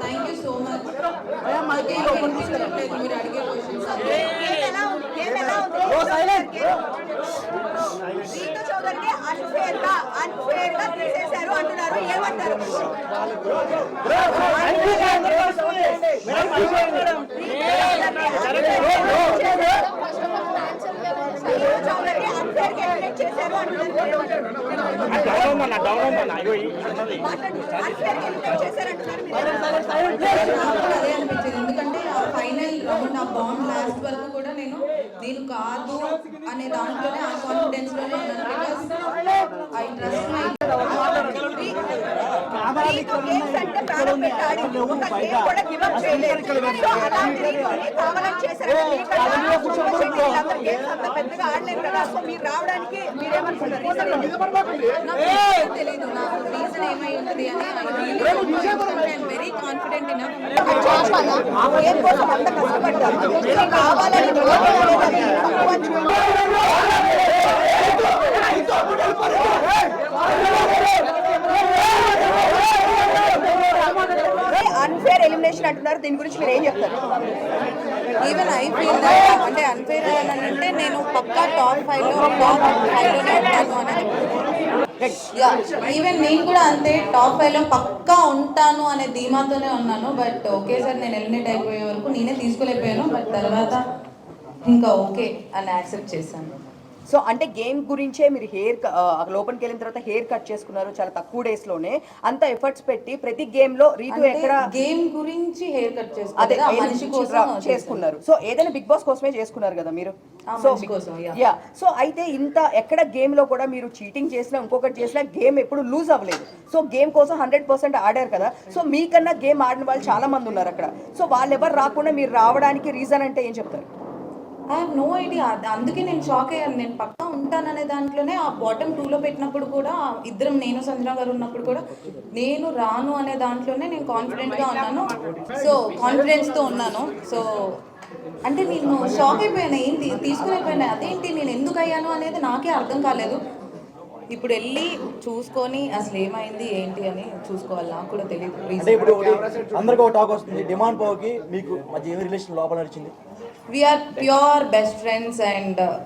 Thank you so much వినిపించట్లేదు మీరు అడిగే రీతు చౌదరిని అన్ఫేర్గా అన్ఫేర్గా తీసేశారు అంటున్నారు ఏమంటారు రీతు ఎందుకంటే ఫైనల్ నా బాండ్ లాస్ట్ వరకు కూడా నేను నేను కాదు అనే దాంట్లోనే ఆ కాన్ఫిడెన్స్లోనే ఉన్నాను. బికాస్ ఐ ట్రస్ట్ మై రావడానికి రీజన్ తెలియదు నాకు రీజన్ ఏమై ఉంటుంది అని వెరీ కాన్ఫిడెంట్ ఇన్ గేమ్ కావాలని ఓడిపోవడం అనేది తక్కువ చూడాలి. అన్ఫేర్ అంటున్నారు దీని గురించి మీరు ఏం చెప్తారు ఈవెన్ ఐ ఫీల్ అంటే అన్ఫేర్ అని అంటే నేను పక్కా టాప్ ఫైవ్లో టాప్ ఫైవ్లోనే ఉంటాను అని ఈవెన్ నేను కూడా అంతే టాప్ ఫైవ్లో పక్కా ఉంటాను అనే ధీమాతోనే ఉన్నాను. బట్ ఒకేసారి నేను ఎలిమినేట్ అయిపోయే వరకు నేనే తీసుకోలేకపోయాను. బట్ తర్వాత ఇంకా ఓకే అని యాక్సెప్ట్ చేశాను. సో అంటే గేమ్ గురించే మీరు హెయిర్ లోపలికి వెళ్ళిన తర్వాత హెయిర్ కట్ చేసుకున్నారు చాలా తక్కువ డేస్లోనే. అంత ఎఫర్ట్స్ పెట్టి ప్రతి గేమ్లో రీతు ఎక్కడ గేమ్ గురించి హెయిర్ కట్ అదే చేసుకున్నారు. సో ఏదైనా బిగ్ బాస్ కోసమే చేసుకున్నారు కదా మీరు? సో. యా సో అయితే ఇంత ఎక్కడ గేమ్లో కూడా మీరు చీటింగ్ చేసినా ఇంకొకటి చేసినా గేమ్ ఎప్పుడు లూజ్ అవ్వలేదు. సో గేమ్ కోసం హండ్రెడ్ పర్సెంట్ ఆడారు కదా. సో మీకన్నా గేమ్ ఆడిన వాళ్ళు చాలా మంది ఉన్నారు అక్కడ. సో వాళ్ళు ఎవరు రాకుండా మీరు రావడానికి రీజన్ అంటే ఏం చెప్తారు? ఐ నో ఐడియా అందుకే నేను షాక్ అయ్యాను. నేను పక్కా ఉంటాననే దాంట్లోనే ఆ బాటమ్ టూలో పెట్టినప్పుడు కూడా ఇద్దరం నేను సంజన గారు ఉన్నప్పుడు కూడా నేను రాను అనే దాంట్లోనే నేను కాన్ఫిడెంట్గా ఉన్నాను. సో కాన్ఫిడెన్స్తో ఉన్నాను. సో అంటే నేను షాక్ అయిపోయాను. ఏంటి? తీసుకుని అదేంటి? నేను ఎందుకు అయ్యాను అనేది నాకే అర్థం కాలేదు. ఇప్పుడు వెళ్ళి చూసుకొని అసలు ఏమైంది ఏంటి అని చూసుకోవాలి. నాకు కూడా తెలియదు. అంటే ఇప్పుడు అందరికీ ఒక టాక్ వస్తుంది. డిమాండ్ పోకి మీకు మధ్య రిలేషన్ లోపల నడిచింది? We are pure best friends and uh,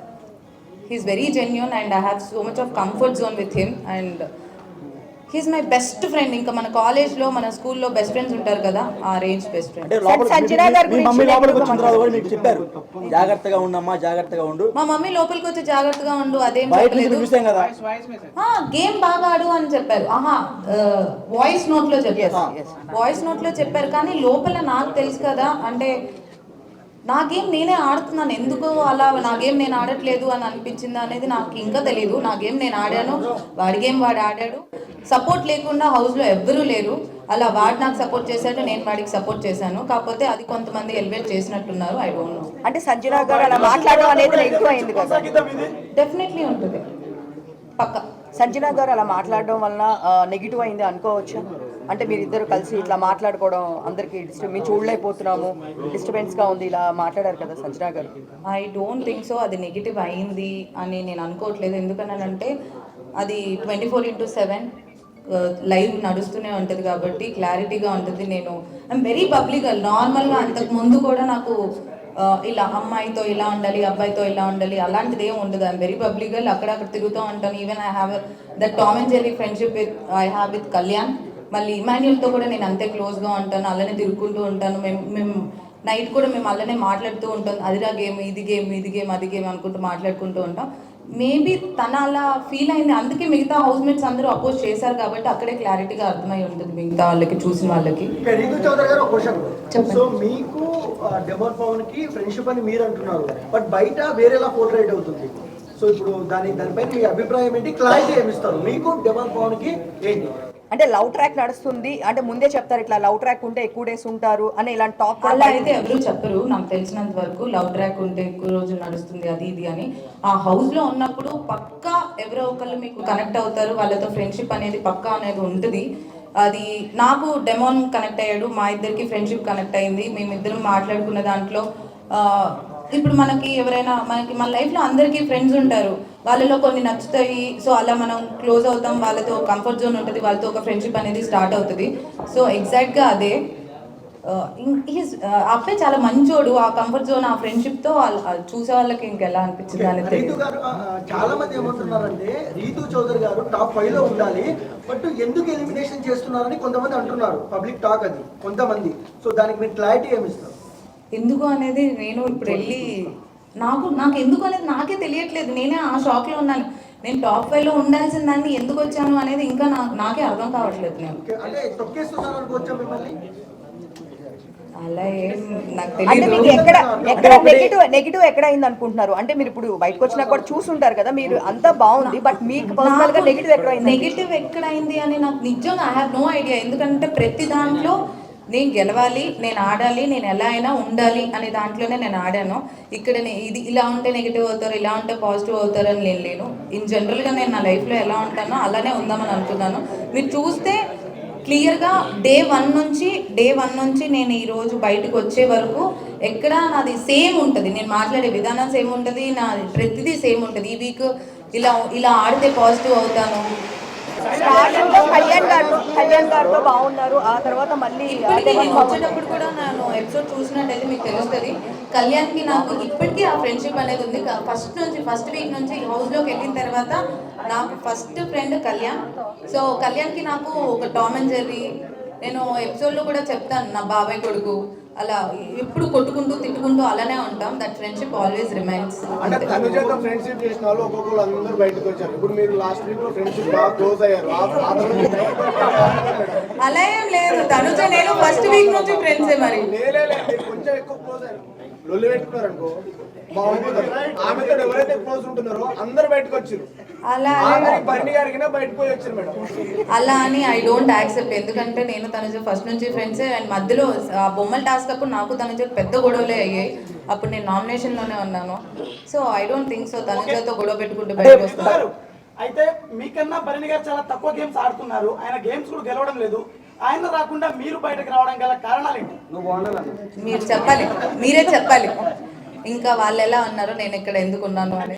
he's very genuine and i have so much of comfort zone with him and he's my best friend. ఇంకా మన కాలేజ్లో మన స్కూల్లో బెస్ట్ ఫ్రెండ్స్ ఉంటారు కదా ఆ రేంజ్ బెస్ట్ ఫ్రెండ్ అంటే లోపల సంజన గారి మీ గురించి మమ్మీ లోపలికి నేను వచ్చిన తర్వాత కూడా మీకు చెప్పారు. జాగ్రత్తగా ఉండమ్మా జాగ్రత్తగా ఉండు. మా మమ్మీ లోపలికి వచ్చి జాగ్రత్తగా ఉండు అదేం బయట నుంచి చెప్పలేదు చూసాం కదా. గేమ్ బాగా ఆడు అని చెప్పారు. ఆహా వాయిస్ నోట్లో చెప్పారు. వాయిస్ నోట్లో చెప్పారు కానీ లోపల నాకు తెలుసు కదా అంటే నా గేమ్ నేనే ఆడుతున్నాను ఎందుకు అలా నా గేమ్ నేను ఆడట్లేదు అని అనిపించింది అనేది నాకు ఇంకా తెలియదు నా గేమ్ నేను ఆడాను వాడి గేమ్ వాడు ఆడాడు సపోర్ట్ లేకుండా హౌస్లో ఎవ్వరూ లేరు అలా వాడు నాకు సపోర్ట్ చేశాడు నేను వాడికి సపోర్ట్ చేశాను కాకపోతే అది కొంతమంది ఎలివేట్ చేసినట్టున్నారు ఐ డోంట్ నో అంటే సంజన గారు అలా మాట్లాడడం అనేది ఎక్కువ అయింది కదా డెఫినెట్లీ ఉంటుంది పక్క సంజన గారు అలా మాట్లాడడం వలన నెగిటివ్ అయింది అనుకోవచ్చా? అంటే మీరిద్దరు కలిసి ఇట్లా మాట్లాడుకోవడం అందరికి డిస్టర్బ్ మేము చూడలేకపోతున్నాము డిస్టర్బెన్స్గా ఉంది ఇలా మాట్లాడారు కదా సంజన గారు. ఐ డోంట్ థింక్ సో అది నెగిటివ్ అయింది అని నేను అనుకోవట్లేదు. ఎందుకనంటే అది twenty four into seven live నడుస్తూనే ఉంటుంది కాబట్టి క్లారిటీగా ఉంటుంది. నేను ఐమ్ వెరీ పబ్లిక్ నార్మల్గా అంతకు ముందు కూడా నాకు ఇలా అమ్మాయితో ఇలా ఉండాలి అబ్బాయితో ఇలా ఉండాలి అలాంటిది ఏం ఉండదు. ఐమ్ వెరీ పబ్లిక్ అక్కడక్కడ తిరుగుతూ ఉంటాను. Even I have that Tom and Jerry friendship with I have with Kalyan మళ్ళీ ఇమాన్యుల్తో కూడా నేను అంతే క్లోజ్గా ఉంటాను అలానే తిరుగుకుంటూ ఉంటాను. మేము మేము నైట్ కూడా మేము అలానే మాట్లాడుతూ ఉంటాం. అదిరా గేమ్ ఇది గేమ్ ఇది గేమ్ అది గేమ్ అనుకుంటూ మాట్లాడుకుంటూ ఉంటాం. మేబీ తన అలా ఫీల్ అయింది. అందుకే మిగతా హౌస్ మేట్స్ అందరూ అపోజ్ చేశారు కాబట్టి అక్కడే క్లారిటీగా అర్థమై ఉంటుంది మిగతా వాళ్ళకి చూసిన వాళ్ళకి. చెప్పండి. సో మీకు డెమోన్ పవన్కి ఫ్రెండ్షిప్ అని మీరు అంటున్నారు. బట్ బయట వేరేలా పోర్ట్రేట్ అవుతుంది. సో ఇప్పుడు దాని దానిపైన మీ అభిప్రాయం ఏంటి? క్లారిటీ ఏమిస్తారు మీకు డెమోన్ పవన్కి ఏంటి? అంటే లవ్ ట్రాక్ నడుస్తుంది. అంటే ముందే చెప్తారు ఇట్లా లవ్ ట్రాక్ ఉంటే ఎక్కువ డేస్ ఉంటారు అని ఇలాంటి టాక్ అలా అయితే ఎవరు చెప్పరు. నాకు తెలిసినంత వరకు లవ్ ట్రాక్ ఉంటే ఎక్కువ రోజులు నడుస్తుంది అది ఇది అని. ఆ హౌస్లో ఉన్నప్పుడు పక్కా ఎవరో ఒకళ్ళు మీకు కనెక్ట్ అవుతారు. వాళ్ళతో ఫ్రెండ్షిప్ అనేది పక్కా అనేది ఉంటుంది. అది నాకు డెమోన్ కనెక్ట్ అయ్యాడు మా ఇద్దరికి ఫ్రెండ్షిప్ కనెక్ట్ అయింది. మేమిద్దరం మాట్లాడుకున్న దాంట్లో ఇప్పుడు మనకి ఎవరైనా మనకి మన లైఫ్లో అందరికీ ఫ్రెండ్స్ ఉంటారు. వాళ్ళలో కొన్ని నచ్చుతాయి. సో అలా మనం క్లోజ్ అవుతాం. వాళ్ళతో కంఫర్ట్ జోన్ ఉంటుంది. వాళ్ళతో ఒక ఫ్రెండ్షిప్ అనేది స్టార్ట్ అవుతుంది. సో ఎగ్జాక్ట్గా అదే. అబ్బాయి చాలా మంచోడు. ఆ కంఫర్ట్ జోన్ ఆ ఫ్రెండ్షిప్తో చూసే వాళ్ళకి ఇంకెలా అనిపించింది అని రీతు గారు చాలా మంది ఏమంటున్నారంటే రీతు చౌదరి గారు టాప్ ఫైవ్లో ఉండాలి బట్ ఎందుకు ఎలిమినేషన్ చేస్తున్నారని కొంతమంది అంటున్నారు. పబ్లిక్ టాక్ అది కొంతమంది. సో దానికి మీరు క్లారిటీ ఏమిస్తారు ఎందుకు అనేది నేను ఇప్పుడు వెళ్ళి నాకు నాకు ఎందుకు అనేది నాకే తెలియట్లేదు. నేనే ఆ షాక్లో ఉన్నాను. నేను టాప్ ఫైవ్లో ఉండాల్సిన దాన్ని ఎందుకు వచ్చాను అనేది ఇంకా నాకు నాకే అర్థం కావట్లేదు నేను ఓకే, అంటే తొక్కేస్తున్నారు అనుకోవచ్చా మిమ్మల్ని అలా ఏం నాకు అంటే మీకు తెలియదు ఎక్కడ ఎక్కడ నెగిటివ్ నెగిటివ్ ఎక్కడ అయింది అనుకుంటున్నారు అంటే మీరు ఇప్పుడు బయటకు వచ్చినా కూడా చూసుంటారు కదా మీరు అంతా బాగుంది బట్ మీకు పర్సనల్గా నెగిటివ్ ఎక్కడ అయింది నెగిటివ్ ఎక్కడైంది అని నాకు నిజంగా ఐ హ్యావ్ నో ఐడియా ఎందుకంటే ప్రతి దాంట్లో నేను గెలవాలి నేను ఆడాలి నేను ఎలా అయినా ఉండాలి అనే దాంట్లోనే నేను ఆడాను. ఇక్కడ నే- ఇది ఇలా ఉంటే నెగిటివ్ అవుతారు ఇలా ఉంటే పాజిటివ్ అవుతారు అని నేను లేను. ఇన్ జనరల్గా నేను నా లైఫ్లో ఎలా ఉంటానో అలానే ఉందామని అనుకున్నాను. మీరు చూస్తే క్లియర్గా డే వన్ నుంచి డే వన్ నుంచి నేను ఈరోజు బయటకు వచ్చే వరకు ఎక్కడ నాది సేమ్ ఉంటుంది. నేను మాట్లాడే విధానం సేమ్ ఉంటుంది నా ప్రతిదీ సేమ్ ఉంటుంది. ఈ వీక్ ఇలా ఇలా ఆడితే పాజిటివ్ అవుతాను. స్టార్టింగ్లో కళ్యాణ్ గారు కళ్యాణ్ గారితో బాగున్నారు. ఆ తర్వాత మళ్ళీ వచ్చేటప్పుడు కూడా నేను ఎపిసోడ్ చూసినట్టయితే మీకు తెలుస్తుంది. కళ్యాణ్కి నాకు ఇప్పటికీ ఆ ఫ్రెండ్షిప్ అనేది ఉంది. ఫస్ట్ నుంచి ఫస్ట్ వీక్ నుంచి హౌస్లోకి వెళ్ళిన తర్వాత నాకు ఫస్ట్ ఫ్రెండ్ కళ్యాణ్. సో కళ్యాణ్కి నాకు ఒక టామ్ అండ్ జెర్రీ నేను ఎపిసోడ్లో కూడా చెప్తాను నా బాబాయ్ కొడుకు. అలా ఎప్పుడు కొట్టుకుంటూ తిట్టుకుంటూ అలానే ఉంటాం. దట్ ఫ్రెండ్షిప్ ఆల్వేస్ రిమైన్స్ అంటే తనుజతో ఫ్రెండ్షిప్ చేసిన వాళ్ళు ఒక్కొక్కరు అందరూ బయటకు వచ్చారు. ఇప్పుడు మీరు లాస్ట్ వీక్లో ఫ్రెండ్షిప్ బాగా క్లోజ్ అయ్యారు. అలా ఏం లేదు. తనుజ నేను ఫస్ట్ వీక్ నుంచి ఫ్రెండ్సే మరి. నేలే లేదు, మీరు కొంచెం ఎక్కువ క్లోజ్ అయ్యారు. లొల్లి పెట్టుకున్నారు అనుకో బాగుంటుంది ఆమెతో ఎవరైతే క్లోజ్ ఉంటున్నారో అందరు బయటకు వచ్చారు. అలా ఆఖరికి బండి గారికి బయటకు పోయి వచ్చారు మేడం. అలా అని ఐ డోంట్ యాక్సెప్ట్ ఎందుకంటే నేను తనుజ ఫస్ట్ నుంచి ఫ్రెండ్స్ అండ్ మధ్యలో ఆ బొమ్మల టాస్క్ అప్పుడు నాకు తనుజ పెద్ద గొడవలే అయ్యాయి. అప్పుడు నేను నామినేషన్లోనే ఉన్నాను. So I don't think so తనుజతో గొడవ పెట్టుకుంటూ బయటకు వస్తాను. అయితే మీకన్నా భరణి గారు చాలా తక్కువ గేమ్స్ ఆడుతున్నారు. ఆయన గేమ్స్ కూడా గెలవడం లేదు. ఆయన రాకుండా మీరు బయటకు రావడం గల కారణాలు ఏంటి? మీరు చెప్పాలి. మీరే చెప్పాలి. ఇంకా వాళ్ళు ఎలా ఉన్నారు నేను ఇక్కడ ఎందుకు ఉన్నాను అని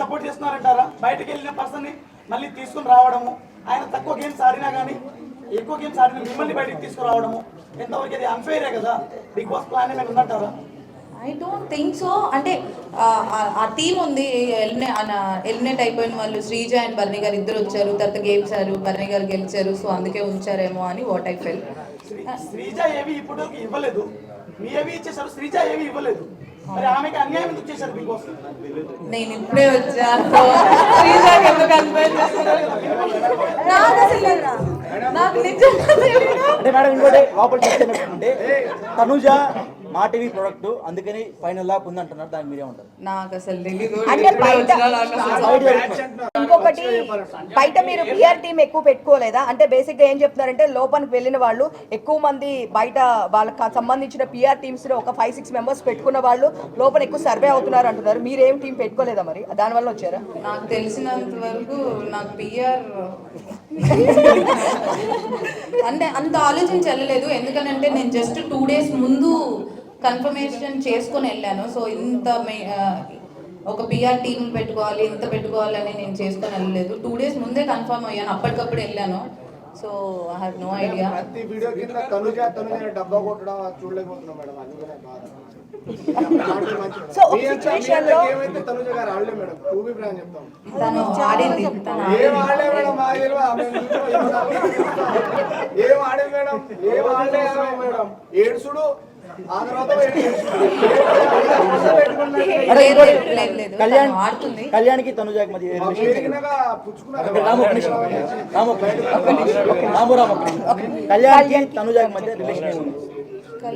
సపోర్ట్ చేస్తున్నారంటారా? బయటకు వెళ్ళిన పర్సన్ని మళ్ళీ తీసుకుని రావడము ఆయన తక్కువ గేమ్స్ ఆడినా కానీ ఎక్కువ గేమ్స్ ఆడిన మిమ్మల్ని బయటకు తీసుకురావడము ఎంతవరకు ఇది అన్ఫెయిరే కదా? బిగ్ బాస్ ప్లాన్ ఏమైనా ఉందంటారా? ఐ డోంట్ థింక్ సో అంటే ఆ, ఆ- ఆ టీం ఉంది ఎలిమినేట్ ఎలిమినేట్ అయిపోయిన వాళ్ళు శ్రీజ అండ్ బర్ణి గారు ఇద్దరు వచ్చారు తర్వాత గెలిచారు బర్ణి గారు గెలిచారు సో అందుకే ఉంచారేమో అని what I felt Sri- Sreeja ఏవి ఇప్పుడు ఇవ్వలేదు. మీ ఏవి ఇచ్చేసారు శ్రీజ ఏవి ఇవ్వలేదు. నేను ఇప్పుడే వచ్చాను. ఎందుకు అన్వయం చేస్తున్నారు? నాకు అసలు నాకు నిజంగా తనుజ మా టీవీ ప్రొడక్ట్ అందుకని ఫైనల్ లాక్ ఉంది అంటున్నారు దానికి మీరే ఉంటారు నాకు అసలు అంటే బయట- ఇంకొకటి బయట మీరు పిఆర్ టీం ఎక్కువ పెట్టుకోలేదా? అంటే బేసిక్గా ఏం చెప్తున్నారంటే లోపలికి వెళ్ళిన వాళ్ళు ఎక్కువ మంది బయట వాళ్ళకి సంబంధించిన పిఆర్ టీమ్స్లో ఒక ఫైవ్ సిక్స్ మెంబర్స్ పెట్టుకున్న వాళ్ళు లోపల ఎక్కువ సర్వే అవుతున్నారు అంటున్నారు. మీరేం టీం పెట్టుకోలేదా మరి? దాని వల్ల వచ్చారా? నాకు తెలిసినంత వరకు నాకు పిఆర్ అంటే అంత ఆలోచించి వెళ్ళలేదు ఎందుకనంటే నేను జస్ట్ టూ డేస్ ముందు కన్ఫర్మేషన్ చేసుకొని వెళ్ళాను. సో ఇంత ఒక పిఆర్ టీమ్ పెట్టుకోవాలి ఎంత పెట్టుకోవాలి అని నేను చేసుకొని వెళ్ళలేదు. టూ డేస్ ముందే కన్ఫర్మ్ అయ్యాను. అప్పటికప్పుడు వెళ్ళాను. So I have no idea ప్రతి వీడియో కింద తనుజ తనుజ డబ్బా కొట్టడం అది చూడలేకపోతున్నాం మేడం. అందుకనే బాధ సో ఒక situation లో- ఏమైతే తనుజ గారు ఆడలే మేడం? టూ బి బ్రాండ్ చెప్తాం. తను ఆడింది. తను ఏం ఆడింది. ఆడలే మేడం మా. ఏం ఆడే మేడం? ఏం ఆడలే మేడం? ఏడుసుడు కళ్యాణ్. కళ్యాణ్కి తనుజాకి మధ్య రాము రాము కళ్యాణ్కి తనుజాకి మధ్య రిలేషన్ ఏముంది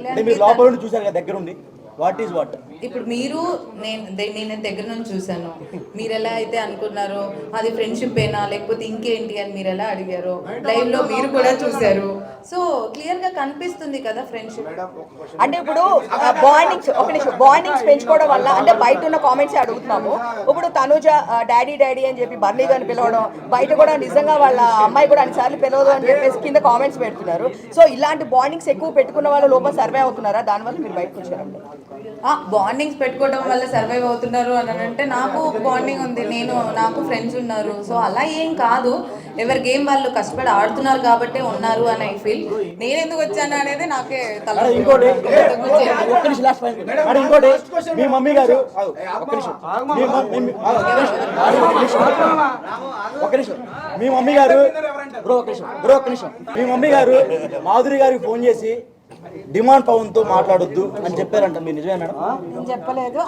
అంటే మీరు లోపల నుండి చూసారు కదా దగ్గర ఉండి వాట్ ఈస్ వాట్ ఇప్పుడు మీరు నేను నేను దగ్గర నుంచి చూశాను. మీరు ఎలా అయితే అనుకున్నారో అది ఫ్రెండ్షిప్ ఏనా లేకపోతే ఇంకేంటి అని మీరు ఎలా అడిగారో లైవ్లో మీరు కూడా చూశారు. సో క్లియర్గా కనిపిస్తుంది కదా ఫ్రెండ్షిప్. అంటే ఇప్పుడు బాండింగ్స్ ఒక నిమిషం. బాండింగ్స్ పెంచుకోవడం వల్ల అంటే బయట ఉన్న కామెంట్స్ అడుగుతున్నాము. ఇప్పుడు తనుజ డాడీ డాడీ అని చెప్పి బర్లీ అని పిలవడం బయట కూడా నిజంగా వాళ్ళ అమ్మాయి కూడా అన్నిసార్లు పిలవదు అని చెప్పేసి కింద కామెంట్స్ పెడుతున్నారు. సో ఇలాంటి బాండింగ్స్ ఎక్కువ పెట్టుకున్న వాళ్ళు లోపల సర్వే అవుతున్నారా? దానివల్ల మీరు బయటకు వచ్చారండి. బాండింగ్స్ పెట్టుకోవడం వల్ల సర్వైవ్ అవుతున్నారు అని అంటే నాకు బాండింగ్ ఉంది. నేను నాకు ఫ్రెండ్స్ ఉన్నారు. సో అలా ఏం కాదు. ఎవరి గేమ్ వాళ్ళు కష్టపడి ఆడుతున్నారు కాబట్టి ఉన్నారు అని ఐ ఫీల్. నేను ఎందుకు వచ్చాను అనేది నాకే తల అరే ఇంకోటి. ఒక్క నిమిషం లాస్ట్ పాయింట్ అరే ఇంకోటి. మీ మమ్మీ గారు ఆగు, ఒక్క నిమిషం. మీ మమ్మీ మీ- ఆగు, ఒక్క నిమిషం. ఆగు, ఒక్క నిమిషం. ఒక్క నిమిషం. మీ మమ్మీ గారు బ్రో ఒక్క నిమిషం. బ్రో ఒక్క నిమిషం. మీ మమ్మీ గారు మాధురి గారికి ఫోన్ చేసి డిమాండ్ పవన్తో మాట్లాడొద్దు అని చెప్పారంట. మీరు నిజమే మేడం? నేను చెప్పలేదు.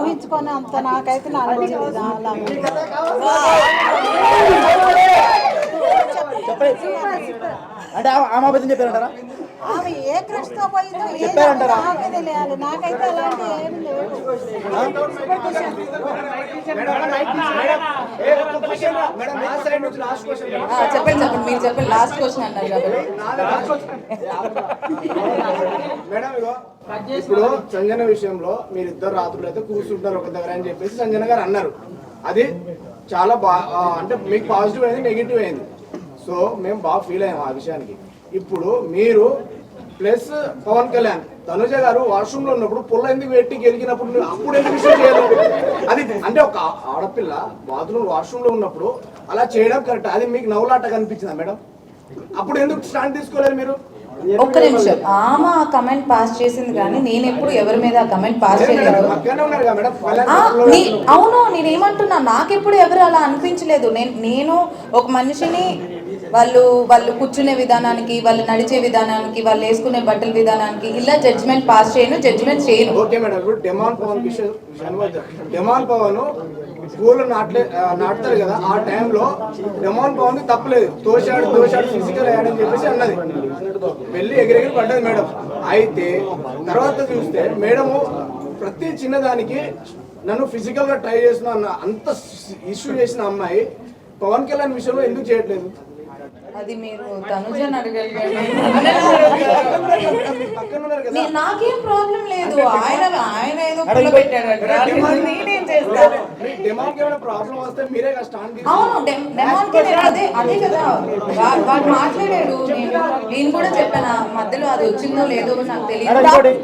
ఊహించుకొని అంత నాకైతే అంటే ఆమె అబద్ధం చెప్పారంటారా? ఆమె ఏ పోయిందో చెప్పారంటారా? నాకైతే అలాంటి ఏం లేదు. చెప్పండి చెప్పండి. మీరు చెప్పండి లాస్ట్ క్వశ్చన్ అన్నారు మేడం ఇప్పుడు సంజన విషయంలో మీరు ఇద్దరు రాత్రులు అయితే కూర్చుంటారు ఒక దగ్గర అని చెప్పేసి సంజన గారు అన్నారు. అది చాలా బా అంటే మీకు పాజిటివ్ అయింది నెగిటివ్ అయింది. సో మేము బాగా ఫీల్ అయ్యాం ఆ విషయానికి. ఇప్పుడు మీరు ప్లస్ పవన్ కళ్యాణ్ తనుజ గారు వాష్రూమ్లో ఉన్నప్పుడు పుల్ల ఎందుకు పెట్టి గెలిగినప్పుడు అప్పుడు ఎందుకు విషయం చేయలేదు అది అంటే ఒక ఆడపిల్ల బాత్రూమ్ వాష్రూమ్లో ఉన్నప్పుడు అలా చేయడం కరెక్ట్ అది మీకు నవ్వులాట కనిపించిందా మేడం? అప్పుడు ఎందుకు స్టాండ్ తీసుకోలేరు మీరు? ఒక్క నిమిషం. ఆమె ఆ కమెంట్ పాస్ చేసింది కానీ నేను ఎప్పుడు ఎవరి మీద ఆ కమెంట్ పాస్ చేయలేదు. అవును నేనేమంటున్నా నాకెప్పుడు ఎవరు అలా అనిపించలేదు. నేను నేను ఒక మనిషిని వాళ్ళు వాళ్ళు కూర్చునే విధానానికి వాళ్ళు నడిచే విధానానికి వాళ్ళు వేసుకునే బట్టల విధానానికి ఇలా జడ్జ్మెంట్ పాస్ చేయను జడ్జ్మెంట్ చేయను. ఓకే మేడం ఇప్పుడు demon Pavan demon Pavan school నాటలే నాటుతారు కదా ఆ టైంలో డెమాన్ పవన్కి తప్పలేదు. తోశాడు తోశాడు ఫిజికల్ అయ్యాడని చెప్పేసి అన్నది. వెళ్ళి ఎగిరెగిరి పడ్డది మేడం. అయితే తర్వాత చూస్తే మేడము ప్రతి చిన్నదానికి నన్ను ఫిజికల్గా ట్రై చేసిన అన్న అంత ఇష్యూ చేసిన అమ్మాయి పవన్ కళ్యాణ్ విషయంలో ఎందుకు చేయట్లేదు? అది మీరు తనుజని ఉన్నారు నే- నాకేం ప్రాబ్లం లేదు. ఆయన ఆయన ఏదో అవును అదే అదే కదా. వాడు మాట్లాడాడు. నేను కూడా చెప్పాను మధ్యలో అది వచ్చిందో లేదో నాకు తెలియదు.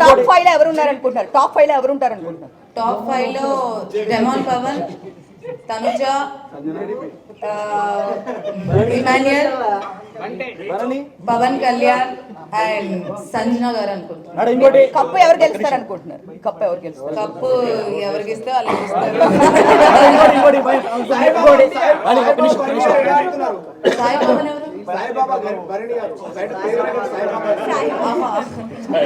టాప్ ఫైవ్లో ఎవరు ఉన్నారనుకుంటున్నారు టాప్ ఫైవ్లో ఎవరు ఉంటారనుకుంటున్నారు టాప్ ఫైవ్లో demon Pavan Tanuja Emmanuel Pavan Kalyan and Sanjana గారు ఇంకోటి. కప్పు ఎవరు గెలుస్తారు? అనుకుంటున్నారు కప్పు ఎవరు గెలుస్తారు. కప్పు ఎవరికి ఇస్తే సాయిబాబా గారు.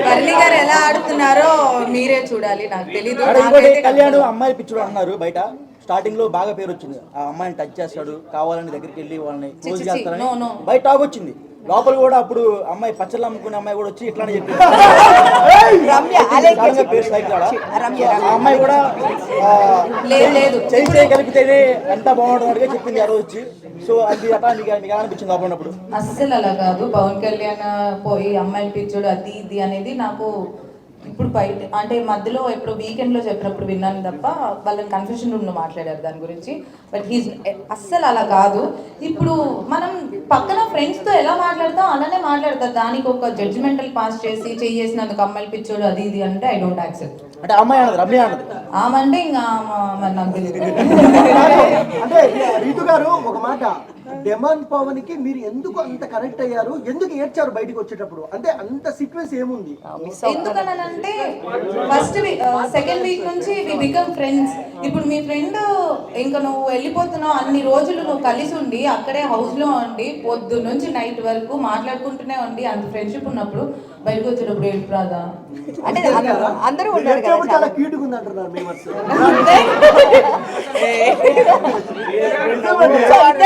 బర్లీ ఎలా ఆడుతున్నారో మీరే చూడాలి నాకు తెలీదు. కళ్యాణ్ అమ్మాయి పిచ్చుడు అన్నారు బయట. స్టార్టింగ్లో బాగా పేరు వచ్చింది. ఆ అమ్మాయిని టచ్ చేస్తాడు కావాలని దగ్గరికి వెళ్ళి వాళ్ళని క్లోజ్ చేస్తారని. బయట టాక్ వచ్చింది. లోపల కూడా అప్పుడు అమ్మాయి పచ్చళ్ళు అమ్ముకునే అమ్మాయి కూడా వచ్చి ఇట్లానే చెప్పింది అమ్మాయి కూడా చేయి కలిపితేనే ఎంత బాగుంటుంది అడిగే చెప్పింది ఆ రోజు వచ్చి. సో అది అట్లా మీకు అనిపించింది ఉన్నప్పుడు? అస్సలు అలా కాదు. పవన్ కళ్యాణ్ పోయి అమ్మాయిలు పిచ్చుడు అది ఇది అనేది నాకు ఇప్పుడు బయట అంటే మధ్యలో ఇప్పుడు వీకెండ్లో చెప్పినప్పుడు విన్నాను తప్ప వాళ్ళని కన్ఫ్యూషన్ రూమ్ మాట్లాడారు దాని గురించి. బట్ హీజ్ అస్సలు అలా కాదు. ఇప్పుడు మనం పక్కన ఫ్రెండ్స్తో ఎలా మాట్లాడతాం? అలానే మాట్లాడతారు. దానికి ఒక జడ్జిమెంటల్ పాస్ చేసి చేసినందుకు అమ్మాయిలు పిచ్చోడు అది ఇది అంటే ఐ డోంట్ యాక్సెప్ట్ అంటే అమ్మాయి అన్నది రమ్య అన్నది ఇంకా ఆమె- మరి నాకు తెలియదు. అంటే రీతు గారు ఒక మాట డెమాన్ పవన్కి మీరు ఎందుకు అంత కనెక్ట్ అయ్యారు? ఎందుకు ఏడ్చారు బయటికి వచ్చేటప్పుడు? అంటే అంత సీక్వెన్స్ ఏముంది? ఎందుకనంటే ఫస్ట్ సెకండ్ వీక్ నుంచి వి బికమ్ ఫ్రెండ్స్. ఇప్పుడు మీ ఫ్రెండ్ ఇంకా నువ్వు వెళ్ళిపోతున్నావు అన్ని రోజులు నువ్వు కలిసి ఉండి అక్కడే హౌస్లో ఉండి పొద్దు నుంచి నైట్ వరకు మాట్లాడుకుంటూనే ఉండి అంత ఫ్రెండ్షిప్ ఉన్నప్పుడు బయటకు వచ్చేటప్పుడు ఏడుపు రాదా? అంటే అంద- అందరూ ఉంటారు కదా చాలా చాలా. క్యూట్గా ఉంది అంటున్నారు మేమర్స్ సో అండ్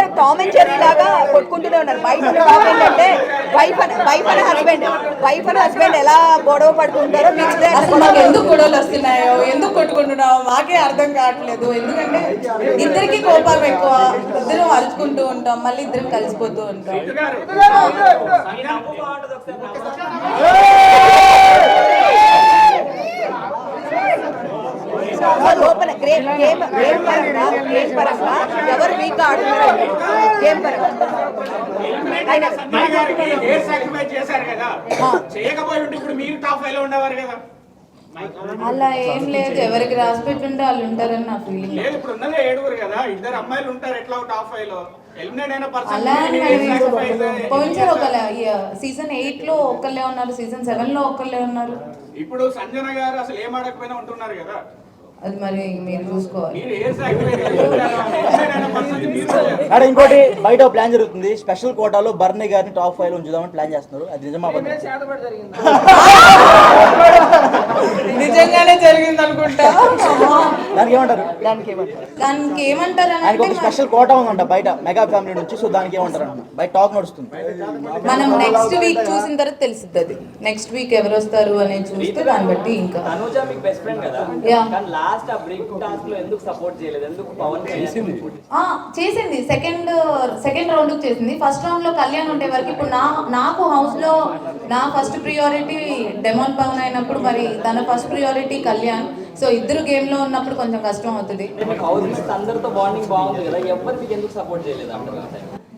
జెర్రీ లాగా కొట్టుకుంటూనే ఉన్నారు. బయట ఏంటంటే wife wife and husband wife and husband ఎలా గొడవ పడుతుంటారో మీకు అసలు మాకు ఎందుకు గొడవలు వస్తున్నాయో ఎందుకు కొట్టుకుంటున్నావు మాకే అర్థం కావట్లేదు. ఎందుకంటే ఇద్దరికి కోపం ఎక్కువ ఇద్దరం అరుచుకుంటూ ఉంటాం మళ్ళీ ఇద్దరం కలిసిపోతూ ఉంటాం. లోపల గేమ్ గేమ్ గేమ్ పరంగా గేమ్ పరంగా ఎవరు వీక్ ఆడుతున్నారు గేమ్ పరంగా. చేశారు కదా? చేయకపోయి ఉంటే ఇప్పుడు మీరు టాప్ ఫైవ్లో ఉండేవారు కదా. అలా ఏం లేదు ఎవరికి రాసి పెట్టుంటే వాళ్ళు ఉంటారని నా ఫీలింగ్ లేదు ఇప్పుడు ఉన్నదే ఏడుగురు కదా. ఇద్దరు అమ్మాయిలు ఉంటారు ఎట్లా టాప్ ఫైవ్లో పోయినసారి ఒక సీజన్ ఎయిట్లో ఒక్కళ్ళే ఉన్నారు సీజన్ సెవెన్లో ఒక్కళ్ళే ఉన్నారు. ఇప్పుడు సంజన గారు అసలు ఏం ఆడకపోయినా ఉంటున్నారు కదా. అది మరి మీరు చూసుకోవాలి. మేడం ఇంకోటి బయట ఒక ప్లాన్ జరుగుతుంది. స్పెషల్ కోటాలో బర్నీ గారిని టాప్ ఫైవ్లో ఉంచుదామని ప్లాన్ చేస్తున్నారు. అది నిజమా? నిజంగానే జరిగింది అనుకుంటా దానికి ఏమంటారు దానికి ఏమంటారు అని ఆయనకు అంటే ఒక స్పెషల్ కోటా ఉందంట బయట మెగా ఫ్యామిలీ నుంచి సో దానికి ఏమంటారు బయట టాక్ నడుస్తుంది. మనం నెక్స్ట్ వీక్ చూసిన తర్వాత తెలుస్తుంది అది. నెక్స్ట్ వీక్ ఎవరు వస్తారు అనేది చూస్తే దాన్ని బట్టి ఇంకా. అనుజ మీకు బెస్ట్ ఫ్రెండ్ కదా? యా. కానీ లాస్ట్ ఆ బ్రేక్ టాస్క్లో ఎందుకు సపోర్ట్ చేయలేదు? ఎందుకు పవన్ చేసింది? ఆ, చేసింది. సెకండ్ సెకండ్ రౌండ్ చేసింది. ఫస్ట్ రౌండ్లో కళ్యాణ్ ఉండే వరకు ఇప్పుడు నా నాకు హౌస్లో నా ఫస్ట్ ప్రియారిటీ డెమోన్ పవన్ అయినప్పుడు మరి తన ఫస్ట్ ప్రియారిటీ కళ్యాణ్. సో ఇద్దరు గేమ్లో ఉన్నప్పుడు కొంచెం కష్టం అవుతుంది.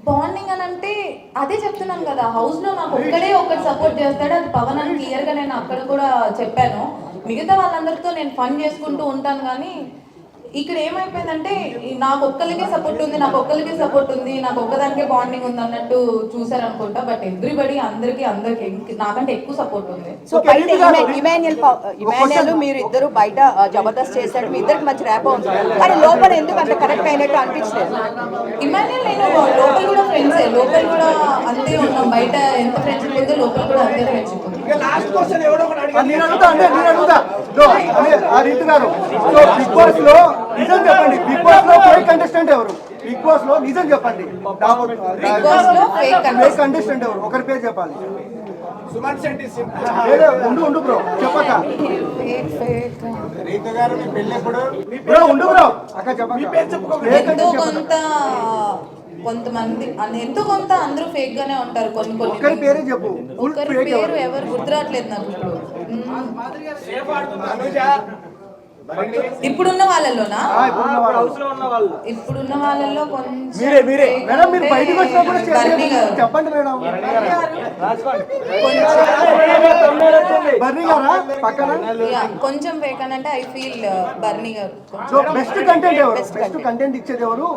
బాండింగ్ అని అంటే అదే చెప్తున్నాను కదా హౌస్లో నాకు ఒక్కడే ఒకటి సపోర్ట్ చేస్తాడు అది పవన్ అని క్లియర్గా నేను అక్కడ కూడా చెప్పాను. మిగతా వాళ్ళందరితో నేను ఫన్ చేసుకుంటూ ఉంటాను కానీ ఇక్కడ ఏమైపోయిందంటే నాకు ఒక్కరికే సపోర్ట్ ఉంది నాకు ఒక్కరికే సపోర్ట్ ఉంది నాకు ఒక్కదానికే బాండింగ్ ఉంది అన్నట్టు చూసారనుకుంటా బట్ ఎవ్రీబడి అందరికి అందరికి నాకంటే ఎక్కువ సపోర్ట్ ఉంది. సో బయట ఇమాన్యుల్ ఇమాన్యుల్ మీరు ఇద్దరు బయట జబర్దస్త్ చేశాడు మీ ఇద్దరికి మంచి ర్యాప్ ఉంది. కానీ లోపల ఎందుకు అంత కనెక్ట్ అయినట్టు అనిపించలేదు? ఇమాన్యుల్ నేను లోపల కూడా ఫ్రెండ్సే లోపల కూడా అంతే ఉన్నాం బయట ఎంత ఫ్రెండ్షిప్ ఉందో లోపల కూడా అంతే ఫ్రెండ్షిప్ ఉంది లాస్ట్ క్వశ్చన్ ఎవడో ఒకటి ఆ, అడిగారు నేను అడుగుతా అంటే నేను అడుగుతా. రీతు గారు. సో బిగ్ బాస్లో నిజం చెప్పండి. బిగ్ బాస్లో ఫేక్ కంటెస్టెంట్ ఎవరు? బిగ్ బాస్లో నిజం చెప్పండి. కంటెస్టెంట్ ఎవరు? ఒకరి పేరు చెప్పాలి. సుమన్ శెట్టి సింపుల్ లేదా ఉండు ఉండు బ్రో. చెప్పక రీత గారు మీ పెళ్ళి ఎప్పుడు? బ్రో ఉండు బ్రో. అక్క చెప్పక. కొంతమంది ఎంతో కొంత అందరూ ఫేక్ గానే ఉంటారు కొన్ని కొన్ని. పేరే చెప్పు. ఒకరి పేరు ఎవరు? ఎవరు గుర్తురావట్లేదు నాకు ఇప్పుడు. ఇప్పుడున్న వాళ్ళలోనా? ఇప్పుడున్న వాళ్ళలో. మీరే, మీరే. మేడం మీరు బయటకు వచ్చినప్పుడు. చెప్పండి మేడం. కొంచెం బర్నీ గారా? పక్కన? Yeah, కొంచెం ఫేక్ అని అంటే ఐ ఫీల్ బర్నీ గారు. సో బెస్ట్ కంటెంట్ ఎవరు? బెస్ట్ కంటెంట్ ఇచ్చేది ఎవరు?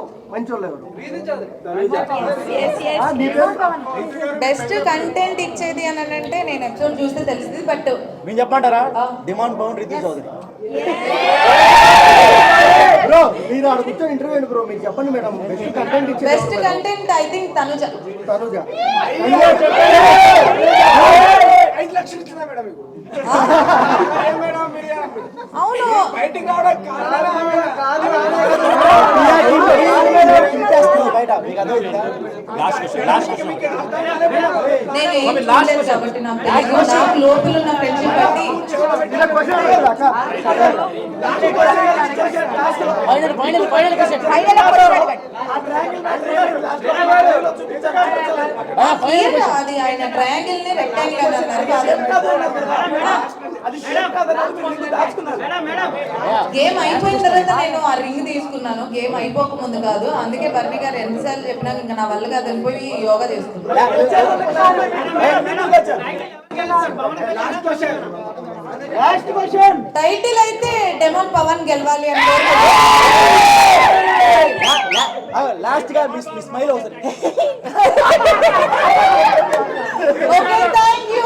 బెస్ట్ కంటెంట్ ఇచ్చేది అని అంటే నేను ఎపిసోడ్ చూస్తే తెలుస్తుంది బట్ మేము చెప్పమంటారా? డిమాండ్ పవన్ రితు చౌదరి బ్రో మీరు ఆడ కూర్చొని ఇంటర్వ్యూ బ్రో మీరు చెప్పండి మేడం బెస్ట్ కంటెంట్ ఇచ్చేది best? Content I think Tanuja. Tanuja. ఐదు లక్షలు ఇచ్చిందా మేడం మీకు. మేడం మీరు అవును. బయటికి రావడం లోపల final final final question. Final clear అది? ఆయన ట్రయాంగిల్ని రెక్టాంగిల్ గేమ్ అయిపోయిన తర్వాత నేను ఆ రింగ్ తీసుకున్నాను. గేమ్ అయిపోక ముందు కాదు. అందుకే బర్ణి గారు ఎన్నిసార్లు చెప్పినా ఇంకా నా వల్ల కాదు. పోయి యోగా చేసుకున్నాను లాస్ట్ క్వశ్చన్ టైటిల్ అయితే డెమోన్ పవన్ గెలవాలి అని లాస్ట్గా మిస్ మిస్ స్మైల్ అవుతుంది okay thank you